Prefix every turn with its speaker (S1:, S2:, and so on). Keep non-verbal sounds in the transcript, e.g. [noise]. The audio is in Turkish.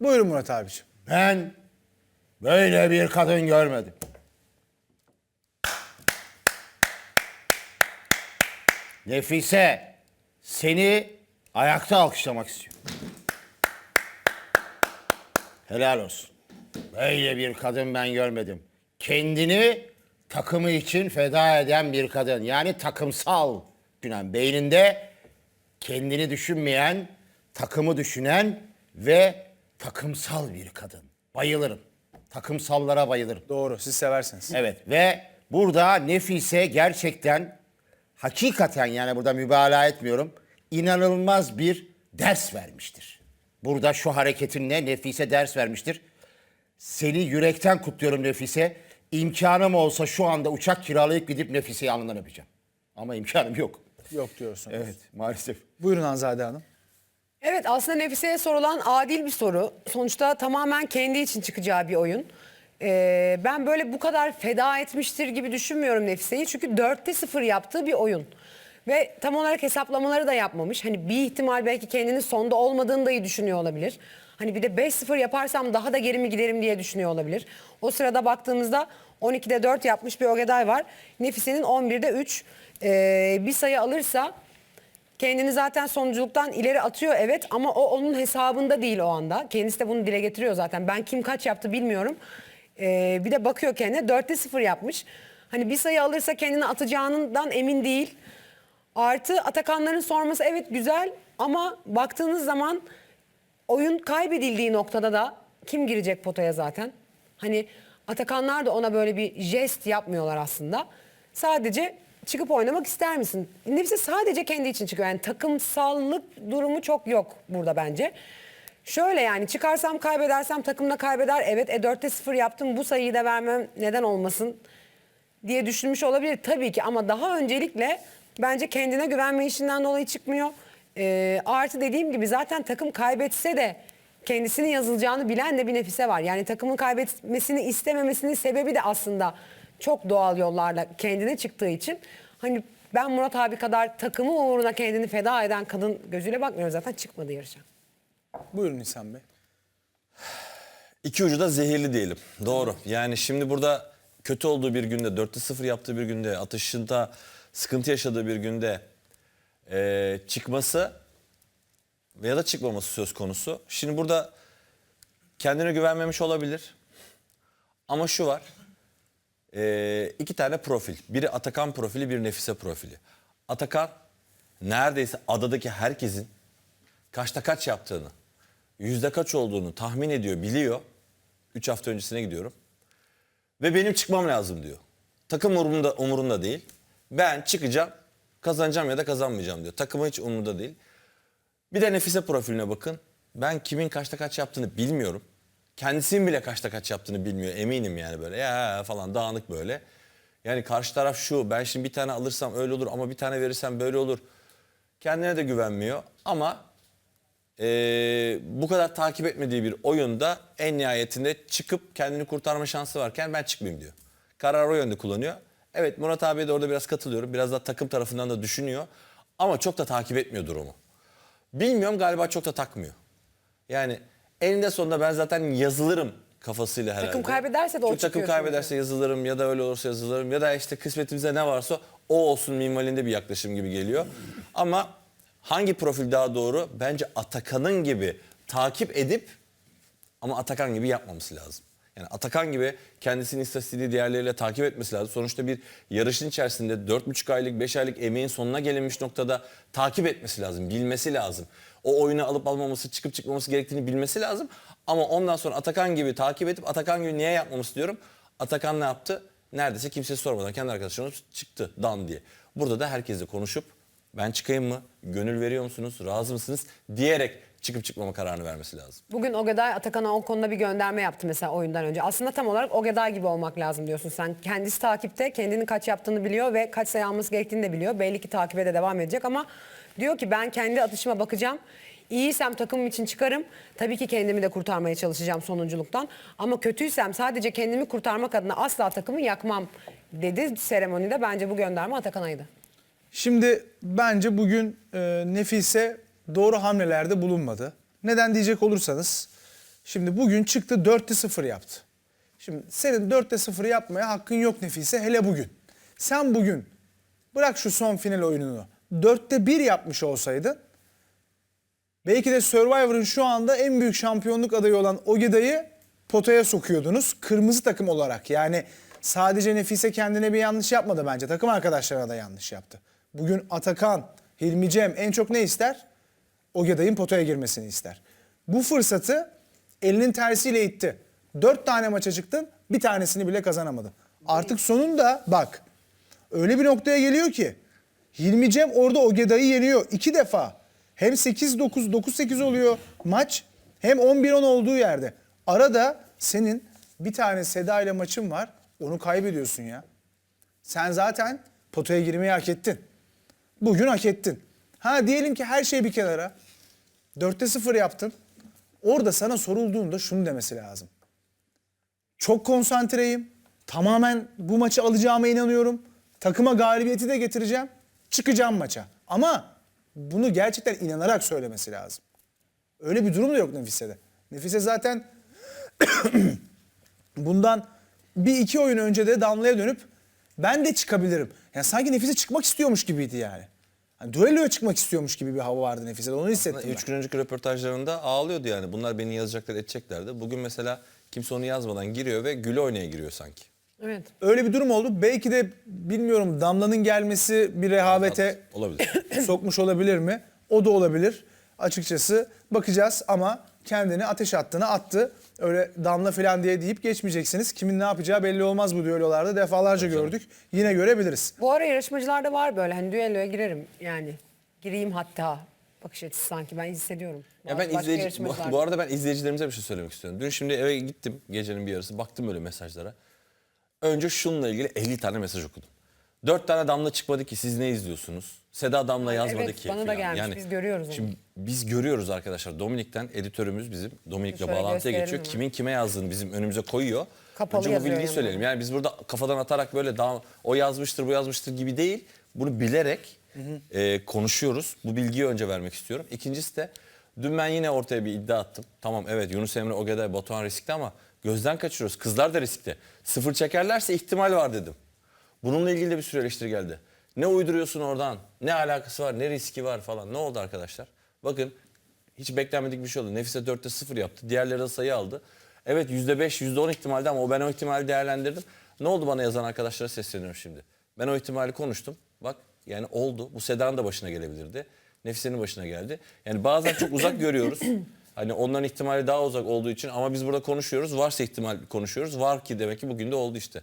S1: Buyurun Murat abiciğim.
S2: Ben böyle bir kadın görmedim. Nefise, seni ayakta alkışlamak istiyorum. Helal olsun. Böyle bir kadın ben görmedim. Kendini takımı için feda eden bir kadın. Yani takımsal düşünen, beyninde kendini düşünmeyen, takımı düşünen ve takımsal bir kadın. Bayılırım. Takımsallara bayılırım.
S1: Doğru siz seversiniz.
S2: Evet ve burada Nefise gerçekten hakikaten yani burada mübalağa etmiyorum. inanılmaz bir ders vermiştir. Burada şu hareketinle Nefise ders vermiştir. Seni yürekten kutluyorum Nefise. İmkanım olsa şu anda uçak kiralayıp gidip Nefise'yi alnından öpeceğim. Ama imkanım yok.
S1: Yok diyorsunuz.
S2: Evet maalesef.
S1: Buyurun Hanzade Hanım.
S3: Evet aslında Nefise'ye sorulan adil bir soru. Sonuçta tamamen kendi için çıkacağı bir oyun. Ee, ben böyle bu kadar feda etmiştir gibi düşünmüyorum Nefise'yi. Çünkü dörtte sıfır yaptığı bir oyun. Ve tam olarak hesaplamaları da yapmamış. Hani bir ihtimal belki kendinin sonda olmadığını da iyi düşünüyor olabilir. Hani bir de 5-0 yaparsam daha da geri mi giderim diye düşünüyor olabilir. O sırada baktığımızda 12'de 4 yapmış bir Ogeday var. Nefise'nin 11'de 3. Ee, bir sayı alırsa Kendini zaten sonunculuktan ileri atıyor evet ama o onun hesabında değil o anda. Kendisi de bunu dile getiriyor zaten. Ben kim kaç yaptı bilmiyorum. Ee, bir de bakıyor kendine dörtte sıfır yapmış. Hani bir sayı alırsa kendini atacağından emin değil. Artı Atakanların sorması evet güzel ama baktığınız zaman oyun kaybedildiği noktada da kim girecek potaya zaten? Hani Atakanlar da ona böyle bir jest yapmıyorlar aslında. Sadece çıkıp oynamak ister misin? Nefise sadece kendi için çıkıyor. Yani takımsallık durumu çok yok burada bence. Şöyle yani çıkarsam kaybedersem takım da kaybeder. Evet e 4'te 0 yaptım bu sayıyı da vermem neden olmasın diye düşünmüş olabilir tabii ki ama daha öncelikle bence kendine güvenme işinden dolayı çıkmıyor. Ee, artı dediğim gibi zaten takım kaybetse de kendisinin yazılacağını bilen de bir nefise var. Yani takımın kaybetmesini istememesinin sebebi de aslında çok doğal yollarla kendine çıktığı için. Hani ben Murat abi kadar takımı uğruna kendini feda eden kadın gözüyle bakmıyorum zaten çıkmadı yarışa.
S1: Buyurun Nisan Bey.
S4: İki ucu da zehirli diyelim. Doğru. Yani şimdi burada kötü olduğu bir günde, 4'te 0 yaptığı bir günde, atışında sıkıntı yaşadığı bir günde eee, çıkması ya da çıkmaması söz konusu. Şimdi burada kendine güvenmemiş olabilir. Ama şu var. Eee iki tane profil. Biri Atakan profili, bir Nefise profili. Atakan neredeyse adadaki herkesin kaçta kaç yaptığını, yüzde kaç olduğunu tahmin ediyor, biliyor. Üç hafta öncesine gidiyorum. Ve benim çıkmam lazım diyor. Takım umurumda, umurunda değil. Ben çıkacağım, kazanacağım ya da kazanmayacağım diyor. Takımı hiç umurunda değil. Bir de Nefise profiline bakın. Ben kimin kaçta kaç yaptığını bilmiyorum. Kendisinin bile kaçta kaç yaptığını bilmiyor eminim yani böyle ya falan dağınık böyle. Yani karşı taraf şu ben şimdi bir tane alırsam öyle olur ama bir tane verirsem böyle olur. Kendine de güvenmiyor ama ee, bu kadar takip etmediği bir oyunda en nihayetinde çıkıp kendini kurtarma şansı varken ben çıkmayayım diyor. Karar o yönde kullanıyor. Evet Murat abiye de orada biraz katılıyorum. Biraz da takım tarafından da düşünüyor. Ama çok da takip etmiyor durumu. Bilmiyorum galiba çok da takmıyor. Yani eninde sonunda ben zaten yazılırım kafasıyla herhalde.
S3: kaybederse de o
S4: Çünkü Takım
S3: çıkıyor
S4: kaybederse yazılırım ya da öyle olursa yazılırım ya da işte kısmetimize ne varsa o olsun minvalinde bir yaklaşım gibi geliyor. Ama hangi profil daha doğru? Bence Atakan'ın gibi takip edip ama Atakan gibi yapmaması lazım. Yani Atakan gibi kendisini istatistiği diğerleriyle takip etmesi lazım. Sonuçta bir yarışın içerisinde 4,5 aylık 5 aylık emeğin sonuna gelinmiş noktada takip etmesi lazım. Bilmesi lazım. O oyunu alıp almaması çıkıp çıkmaması gerektiğini bilmesi lazım. Ama ondan sonra Atakan gibi takip edip Atakan gibi niye yapmaması diyorum. Atakan ne yaptı? Neredeyse kimseye sormadan kendi arkadaşlarına çıktı dan diye. Burada da herkesle konuşup ben çıkayım mı? Gönül veriyor musunuz? Razı mısınız? Diyerek çıkıp çıkmama kararını vermesi lazım.
S3: Bugün Ogeday Atakan'a o konuda bir gönderme yaptı mesela oyundan önce. Aslında tam olarak Ogeday gibi olmak lazım diyorsun sen. Kendisi takipte, kendinin kaç yaptığını biliyor ve kaç sayı alması gerektiğini de biliyor. Belli ki takibe de devam edecek ama diyor ki ben kendi atışıma bakacağım. İyiysem takımım için çıkarım. Tabii ki kendimi de kurtarmaya çalışacağım sonunculuktan. Ama kötüysem sadece kendimi kurtarmak adına asla takımı yakmam dedi seremonide. Bence bu gönderme Atakan'aydı.
S1: Şimdi bence bugün e, Nefise doğru hamlelerde bulunmadı. Neden diyecek olursanız Şimdi bugün çıktı 4'te 0 yaptı. Şimdi senin 4'te 0 yapmaya hakkın yok Nefise hele bugün. Sen bugün bırak şu son final oyununu 4'te 1 yapmış olsaydın belki de Survivor'ın şu anda en büyük şampiyonluk adayı olan Ogeda'yı potaya sokuyordunuz. Kırmızı takım olarak yani sadece Nefise kendine bir yanlış yapmadı bence. Takım arkadaşlarına da yanlış yaptı. Bugün Atakan, Hilmi Cem en çok ne ister? Ogeday'ın potaya girmesini ister. Bu fırsatı elinin tersiyle itti. Dört tane maça çıktın bir tanesini bile kazanamadın. Artık sonunda bak öyle bir noktaya geliyor ki Hilmi Cem orada Ogeday'ı yeniyor iki defa. Hem 8-9, 9-8 oluyor maç hem 11-10 olduğu yerde. Arada senin bir tane Seda ile maçın var onu kaybediyorsun ya. Sen zaten potaya girmeyi hak ettin. Bugün hak ettin. Ha diyelim ki her şey bir kenara. 4'te 0 yaptın. Orada sana sorulduğunda şunu demesi lazım. Çok konsantreyim. Tamamen bu maçı alacağıma inanıyorum. Takıma galibiyeti de getireceğim. Çıkacağım maça. Ama bunu gerçekten inanarak söylemesi lazım. Öyle bir durum da yok Nefise'de. Nefise zaten [clears throat] bundan bir iki oyun önce de Damla'ya dönüp ben de çıkabilirim. Yani sanki Nefise çıkmak istiyormuş gibiydi yani. Hani düelloya çıkmak istiyormuş gibi bir hava vardı Nefise'de. Onu hissettim ben.
S4: Üç gün önceki röportajlarında ağlıyordu yani. Bunlar beni yazacaklar edeceklerdi. Bugün mesela kimse onu yazmadan giriyor ve güle oynaya giriyor sanki.
S3: Evet.
S1: Öyle bir durum oldu. Belki de bilmiyorum Damla'nın gelmesi bir rehavete
S4: Olabilir. [coughs]
S1: sokmuş olabilir mi? O da olabilir. Açıkçası bakacağız ama kendini ateş attığını attı. Öyle damla falan diye deyip geçmeyeceksiniz. Kimin ne yapacağı belli olmaz bu düellolarda. Defalarca gördük. Yine görebiliriz.
S3: Bu ara yarışmacılarda var böyle hani düelloya girerim yani. Gireyim hatta bakış açısı sanki ben hissediyorum.
S4: Ya
S3: Bazı
S4: ben
S3: başka
S4: izleyici, bu,
S3: yarışmacılarda.
S4: bu arada ben izleyicilerimize bir şey söylemek istiyorum. Dün şimdi eve gittim gecenin bir yarısı baktım böyle mesajlara. Önce şununla ilgili 50 tane mesaj okudum. 4 tane damla çıkmadı ki siz ne izliyorsunuz? Seda damla yazmadı
S3: evet,
S4: ki.
S3: bana da gelmiş, biz görüyoruz onu.
S4: Şimdi biz görüyoruz arkadaşlar. Dominik'ten editörümüz bizim. Dominik'le bağlantıya geçiyor.
S3: hemen.
S4: Kimin kime yazdığını bizim önümüze koyuyor.
S3: Kapalı
S4: Önce bu bilgiyi
S3: yani.
S4: söyleyelim. Yani biz burada kafadan atarak böyle daha o yazmıştır bu yazmıştır gibi değil. Bunu bilerek e, konuşuyoruz. Bu bilgiyi önce vermek istiyorum. İkincisi de dün ben yine ortaya bir iddia attım. Tamam evet Yunus Emre, Ogeday, Batuhan riskli ama gözden kaçırıyoruz. Kızlar da riskli. Sıfır çekerlerse ihtimal var dedim. Bununla ilgili de bir sürü eleştiri geldi. Ne uyduruyorsun oradan? Ne alakası var? Ne riski var falan? Ne oldu arkadaşlar? Bakın hiç beklenmedik bir şey oldu. Nefise 4'te 0 yaptı. Diğerleri de sayı aldı. Evet %5, %10 ihtimalde ama o ben o ihtimali değerlendirdim. Ne oldu bana yazan arkadaşlara sesleniyorum şimdi. Ben o ihtimali konuştum. Bak yani oldu. Bu Seda'nın da başına gelebilirdi. Nefise'nin başına geldi. Yani bazen çok uzak [coughs] görüyoruz. Hani onların ihtimali daha uzak olduğu için ama biz burada konuşuyoruz. Varsa ihtimal konuşuyoruz. Var ki demek ki bugün de oldu işte.